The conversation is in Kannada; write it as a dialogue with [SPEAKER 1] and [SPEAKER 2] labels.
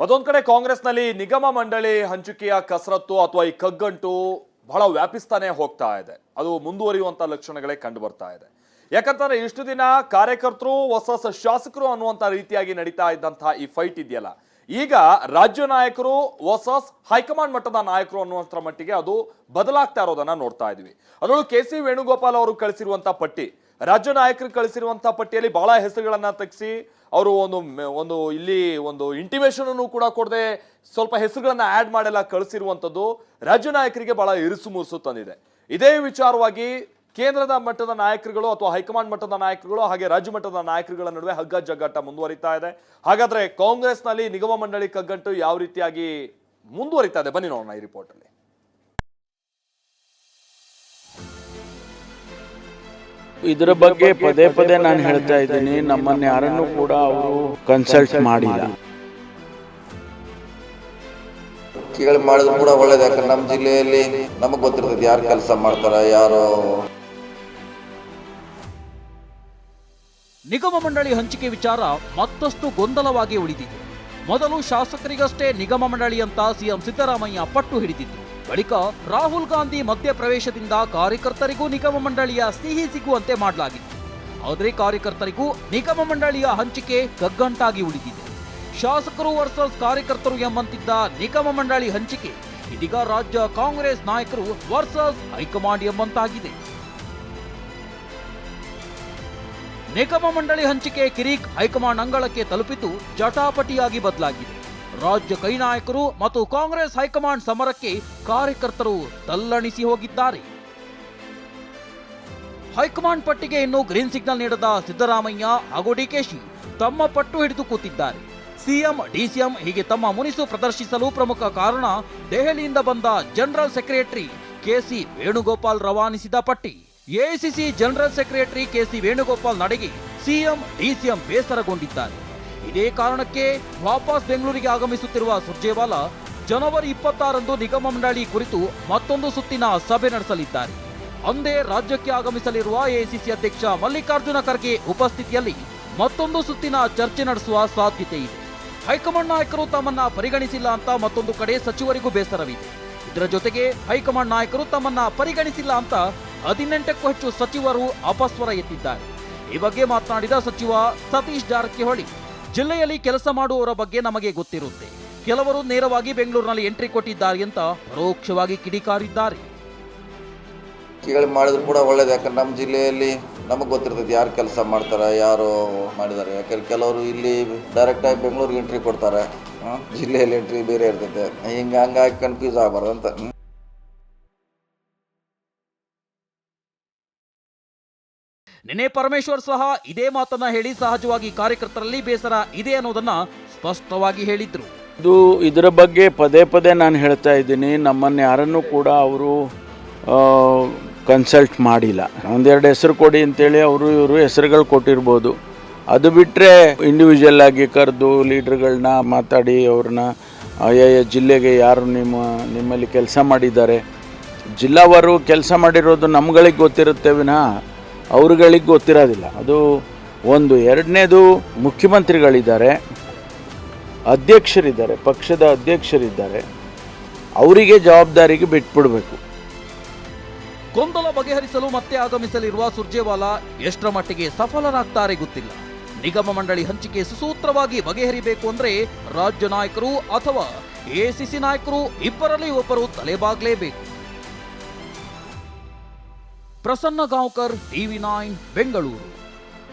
[SPEAKER 1] ಮತ್ತೊಂದ್ ಕಡೆ ಕಾಂಗ್ರೆಸ್ನಲ್ಲಿ ನಿಗಮ ಮಂಡಳಿ ಹಂಚಿಕೆಯ ಕಸರತ್ತು ಅಥವಾ ಈ ಕಗ್ಗಂಟು ಬಹಳ ವ್ಯಾಪಿಸ್ತಾನೆ ಹೋಗ್ತಾ ಇದೆ. ಅದು ಮುಂದುವರಿಯುವಂತ ಲಕ್ಷಣಗಳೇ ಕಂಡು ಬರ್ತಾ ಇದೆ. ಯಾಕಂತಂದ್ರೆ ಇಷ್ಟು ದಿನ ಕಾರ್ಯಕರ್ತರು, ಹೊಸ ಹೊಸ ಶಾಸಕರು ಅನ್ನುವಂತ ರೀತಿಯಾಗಿ ನಡೀತಾ ಇದ್ದಂತಹ ಈ ಫೈಟ್ ಇದೆಯಲ್ಲ, ಈಗ ರಾಜ್ಯ ನಾಯಕರು ಹೊಸ ಹೈಕಮಾಂಡ್ ಮಟ್ಟದ ನಾಯಕರು ಅನ್ನುವಂಥ ಮಟ್ಟಿಗೆ ಅದು ಬದಲಾಗ್ತಾ ಇರೋದನ್ನ ನೋಡ್ತಾ ಇದೀವಿ. ಅದರಲ್ಲೂ ಕೆ ಸಿ ವೇಣುಗೋಪಾಲ್ ಅವರು ಕಳಿಸಿರುವಂತ ಪಟ್ಟಿ ರಾಜ್ಯ ನಾಯಕರು ಕಳಿಸಿರುವಂತಹ ಪಟ್ಟಿಯಲ್ಲಿ ಬಹಳ ಹೆಸರುಗಳನ್ನ ತೆಗೆಸಿ ಅವರು ಒಂದು ಒಂದು ಇಲ್ಲಿ ಒಂದು ಇಂಟಿಮೇಷನ್ ಅನ್ನು ಕೂಡ ಕೊಡದೆ ಸ್ವಲ್ಪ ಹೆಸರುಗಳನ್ನ ಆಡ್ ಮಾಡೆಲ್ಲ ಕಳಿಸಿರುವಂಥದ್ದು ರಾಜ್ಯ ನಾಯಕರಿಗೆ ಬಹಳ ಇರುಸು ಮುರುಸು ತಂದಿದೆ. ಇದೇ ವಿಚಾರವಾಗಿ ಕೇಂದ್ರದ ಮಟ್ಟದ ನಾಯಕರುಗಳು ಅಥವಾ ಹೈಕಮಾಂಡ್ ಮಟ್ಟದ ನಾಯಕರುಗಳು ಹಾಗೆ ರಾಜ್ಯ ಮಟ್ಟದ ನಾಯಕರುಗಳ ನಡುವೆ ಹಗ್ಗ ಜಗ್ಗಾಟ ಮುಂದುವರಿತಾ ಇದೆ. ಹಾಗಾದ್ರೆ ಕಾಂಗ್ರೆಸ್ನಲ್ಲಿ ನಿಗಮ ಮಂಡಳಿ ಕಗ್ಗಂಟು ಯಾವ ರೀತಿಯಾಗಿ ಮುಂದುವರಿತಾ ಇದೆ? ಬನ್ನಿ ನೋಡೋಣ ಈ ರಿಪೋರ್ಟ್
[SPEAKER 2] ಇದರ ಬಗ್ಗೆ ಪದೇ ಪದೇ ನಾನು ಹೇಳ್ತಾ ಇದ್ದೀನಿ. ನಮ್ಮನ್ನ ಯಾರನ್ನು ಕೂಡ ಅವರು ಕನ್ಸಲ್ಟ್ ಮಾಡಿಲ್ಲ.
[SPEAKER 3] ಕೇಳಿ ಮಾಡಿದ್ರು ಕೂಡ ಒಳ್ಳೇದು. ಯಾಕಂದ್ರೆ ನಮ್ಮ ಜಿಲ್ಲೆಯಲ್ಲಿ ನಮಗೆ ಗೊತ್ತಿರ್ತದೆ ಯಾರು ಕೆಲಸ ಮಾಡ್ತಾರ ಯಾರು.
[SPEAKER 4] ನಿಗಮ ಮಂಡಳಿ ಹಂಚಿಕೆ ವಿಚಾರ ಮತ್ತಷ್ಟು ಗೊಂದಲವಾಗಿ ಉಳಿದಿದೆ. ಮೊದಲು ಶಾಸಕರಿಗಷ್ಟೇ ನಿಗಮ ಮಂಡಳಿ ಅಂತ ಸಿಎಂ ಸಿದ್ದರಾಮಯ್ಯ ಪಟ್ಟು ಹಿಡಿದಿತ್ತು ಬಳಿಕ ರಾಹುಲ್ ಗಾಂಧಿ ಮಧ್ಯಪ್ರವೇಶದಿಂದ ಕಾರ್ಯಕರ್ತರಿಗೂ ನಿಗಮ ಮಂಡಳಿಯ ಸಿಹಿ ಸಿಗುವಂತೆ ಮಾಡಲಾಗಿತ್ತು. ಆದರೆ ಕಾರ್ಯಕರ್ತರಿಗೂ ನಿಗಮ ಮಂಡಳಿಯ ಹಂಚಿಕೆ ಕಗ್ಗಂಟಾಗಿ ಉಳಿದಿದೆ. ಶಾಸಕರು ವರ್ಸಸ್ ಕಾರ್ಯಕರ್ತರು ಎಂಬಂತಿದ್ದ ನಿಗಮ ಮಂಡಳಿ ಹಂಚಿಕೆ ಇದೀಗ ರಾಜ್ಯ ಕಾಂಗ್ರೆಸ್ ನಾಯಕರು ವರ್ಸಸ್ ಹೈಕಮಾಂಡ್ ಎಂಬಂತಾಗಿದೆ. ನಿಗಮ ಮಂಡಳಿ ಹಂಚಿಕೆ ಕಿರಿಕ್ ಹೈಕಮಾಂಡ್ ಅಂಗಳಕ್ಕೆ ತಲುಪಿದ್ದು ಜಟಾಪಟಿಯಾಗಿ ಬದಲಾಗಿದೆ. ರಾಜ್ಯ ಕೈ ನಾಯಕರು ಮತ್ತು ಕಾಂಗ್ರೆಸ್ ಹೈಕಮಾಂಡ್ ಸಮರಕ್ಕೆ ಕಾರ್ಯಕರ್ತರು ತಲ್ಲಣಿಸಿ ಹೋಗಿದ್ದಾರೆ. ಹೈಕಮಾಂಡ್ ಪಟ್ಟಿಗೆ ಇನ್ನು ಗ್ರೀನ್ ಸಿಗ್ನಲ್ ನೀಡದ ಸಿದ್ದರಾಮಯ್ಯ ಹಾಗೂ ಡಿಕೆಶಿ ತಮ್ಮ ಪಟ್ಟು ಹಿಡಿದು ಕೂತಿದ್ದಾರೆ. ಸಿಎಂ ಡಿಸಿಎಂ ಹೀಗೆ ತಮ್ಮ ಮುನಿಸು ಪ್ರದರ್ಶಿಸಲು ಪ್ರಮುಖ ಕಾರಣ ದೆಹಲಿಯಿಂದ ಬಂದ ಜನರಲ್ ಸೆಕ್ರೆಟರಿ ಕೆಸಿ ವೇಣುಗೋಪಾಲ್ ರವಾನಿಸಿದ ಪಟ್ಟಿ. AICC general secretary KC Venugopal ನಡೆಗೆ ಸಿಎಂ ಡಿಸಿಎಂ ಬೇಸರಗೊಂಡಿದ್ದಾರೆ. ಇದೇ ಕಾರಣಕ್ಕೆ ವಾಪಸ್ ಬೆಂಗಳೂರಿಗೆ ಆಗಮಿಸುತ್ತಿರುವ ಸುರ್ಜೇವಾಲಾ ಜನವರಿ ಇಪ್ಪತ್ತಾರಂದು ನಿಗಮ ಮಂಡಳಿ ಕುರಿತು ಮತ್ತೊಂದು ಸುತ್ತಿನ ಸಭೆ ನಡೆಸಲಿದ್ದಾರೆ. ಅಂದೇ ರಾಜ್ಯಕ್ಕೆ ಆಗಮಿಸಲಿರುವ ಎಐಸಿಸಿ ಅಧ್ಯಕ್ಷ ಮಲ್ಲಿಕಾರ್ಜುನ ಖರ್ಗೆ ಉಪಸ್ಥಿತಿಯಲ್ಲಿ ಮತ್ತೊಂದು ಸುತ್ತಿನ ಚರ್ಚೆ ನಡೆಸುವ ಸಾಧ್ಯತೆ ಇದೆ. ಹೈಕಮಾಂಡ್ ನಾಯಕರು ತಮ್ಮನ್ನ ಪರಿಗಣಿಸಿಲ್ಲ ಅಂತ ಮತ್ತೊಂದು ಕಡೆ ಸಚಿವರಿಗೂ ಬೇಸರವಿದೆ. ಇದರ ಜೊತೆಗೆ ಹೈಕಮಾಂಡ್ ನಾಯಕರು ತಮ್ಮನ್ನ ಪರಿಗಣಿಸಿಲ್ಲ ಅಂತ ಹದಿನೆಂಟಕ್ಕೂ ಹೆಚ್ಚು ಸಚಿವರು ಅಪಸ್ವರ ಎತ್ತಿದ್ದಾರೆ. ಈ ಬಗ್ಗೆ ಮಾತನಾಡಿದ ಸಚಿವ ಸತೀಶ್ ಜಾರಕಿಹೊಳಿ ಜಿಲ್ಲೆಯಲ್ಲಿ ಕೆಲಸ ಮಾಡುವವರ ಬಗ್ಗೆ ನಮಗೆ ಗೊತ್ತಿರುತ್ತೆ. ಕೆಲವರು ನೇರವಾಗಿ ಬೆಂಗಳೂರಿನಲ್ಲಿ ಎಂಟ್ರಿ ಕೊಟ್ಟಿದ್ದಾರೆ ಅಂತ ಪರೋಕ್ಷವಾಗಿ ಕಿಡಿಕಾರಿದ್ದಾರೆ.
[SPEAKER 3] ಕೇಳಿ ಮಾಡಿದ್ರು ಕೂಡ ಒಳ್ಳೇದು, ಯಾಕಂದ್ರೆ ನಮ್ಮ ಜಿಲ್ಲೆಯಲ್ಲಿ ನಮಗೆ ಗೊತ್ತಿರ್ತೈತಿ ಯಾರು ಕೆಲಸ ಮಾಡ್ತಾರೆ, ಯಾರು ಮಾಡಿದ್ದಾರೆ. ಯಾಕಂದ್ರೆ ಕೆಲವರು ಇಲ್ಲಿ ಡೈರೆಕ್ಟ್ ಆಗಿ ಬೆಂಗಳೂರಿಗೆ ಎಂಟ್ರಿ ಕೊಡ್ತಾರೆ. ಜಿಲ್ಲೆಯಲ್ಲಿ ಎಂಟ್ರಿ ಬೇರೆ ಇರ್ತೈತೆ. ಹಿಂಗೆ ಹಂಗಾಗಿ ಕನ್ಫ್ಯೂಸ್ ಆಗಬಾರ್ದು ಅಂತ.
[SPEAKER 4] ನಿನ್ನೆ ಪರಮೇಶ್ವರ್ ಸಹ ಇದೇ ಮಾತನ್ನ ಹೇಳಿ ಸಹಜವಾಗಿ ಕಾರ್ಯಕರ್ತರಲ್ಲಿ ಬೇಸರ ಇದೆ ಅನ್ನೋದನ್ನ ಸ್ಪಷ್ಟವಾಗಿ ಹೇಳಿದ್ರು.
[SPEAKER 2] ಇದು ಇದರ ಬಗ್ಗೆ ಪದೇ ಪದೇ ನಾನು ಹೇಳ್ತಾ ಇದ್ದೀನಿ. ನಮ್ಮನ್ನು ಯಾರನ್ನು ಕೂಡ ಅವರು ಕನ್ಸಲ್ಟ್ ಮಾಡಿಲ್ಲ. ಒಂದೆರಡು ಹೆಸರು ಕೊಡಿ ಅಂತೇಳಿ ಅವರು ಇವರು ಹೆಸರುಗಳು ಕೊಟ್ಟಿರ್ಬೋದು. ಅದು ಬಿಟ್ಟರೆ ಇಂಡಿವಿಜುವಲ್ ಆಗಿ ಕರೆದು ಲೀಡ್ರ್ಗಳನ್ನ ಮಾತಾಡಿ ಅವ್ರನ್ನ ಆಯಾಯ ಜಿಲ್ಲೆಗೆ ಯಾರು ನಿಮ್ಮ, ನಿಮ್ಮಲ್ಲಿ ಕೆಲಸ ಮಾಡಿದ್ದಾರೆ? ಜಿಲ್ಲಾವಾರು ಕೆಲಸ ಮಾಡಿರೋದು ನಮ್ಗಳಿಗೆ ಗೊತ್ತಿರುತ್ತೆ ವಿನಃ. ಅವ್ರುಗಳಿಗೆ ಗೊತ್ತಿರೋದಿಲ್ಲ. ಅದು ಒಂದು ಎರಡನೇದು ಮುಖ್ಯಮಂತ್ರಿಗಳಿದ್ದಾರೆ, ಅಧ್ಯಕ್ಷರಿದ್ದಾರೆ, ಪಕ್ಷದ ಅಧ್ಯಕ್ಷರಿದ್ದಾರೆ. ಅವರಿಗೆ ಜವಾಬ್ದಾರಿಗೆ ಬಿಟ್ಬಿಡ್ಬೇಕು.
[SPEAKER 4] ಗೊಂದಲ ಬಗೆಹರಿಸಲು ಮತ್ತೆ ಆಗಮಿಸಲಿರುವ ಸುರ್ಜೇವಾಲಾ ಎಷ್ಟರ ಮಟ್ಟಿಗೆ ಸಫಲರಾಗ್ತಾರೆ ಗೊತ್ತಿಲ್ಲ. ನಿಗಮ ಮಂಡಳಿ ಹಂಚಿಕೆ ಸುಸೂತ್ರವಾಗಿ ಬಗೆಹರಿಬೇಕು ಅಂದ್ರೆ ರಾಜ್ಯ ನಾಯಕರು ಅಥವಾ ಎಸಿಸಿ ನಾಯಕರು ಇಬ್ಬರಲ್ಲಿ ಒಬ್ಬರು ತಲೆಬಾಗ್ಲೇಬೇಕು. Prasanna Gaonkar TV nine Bengaluru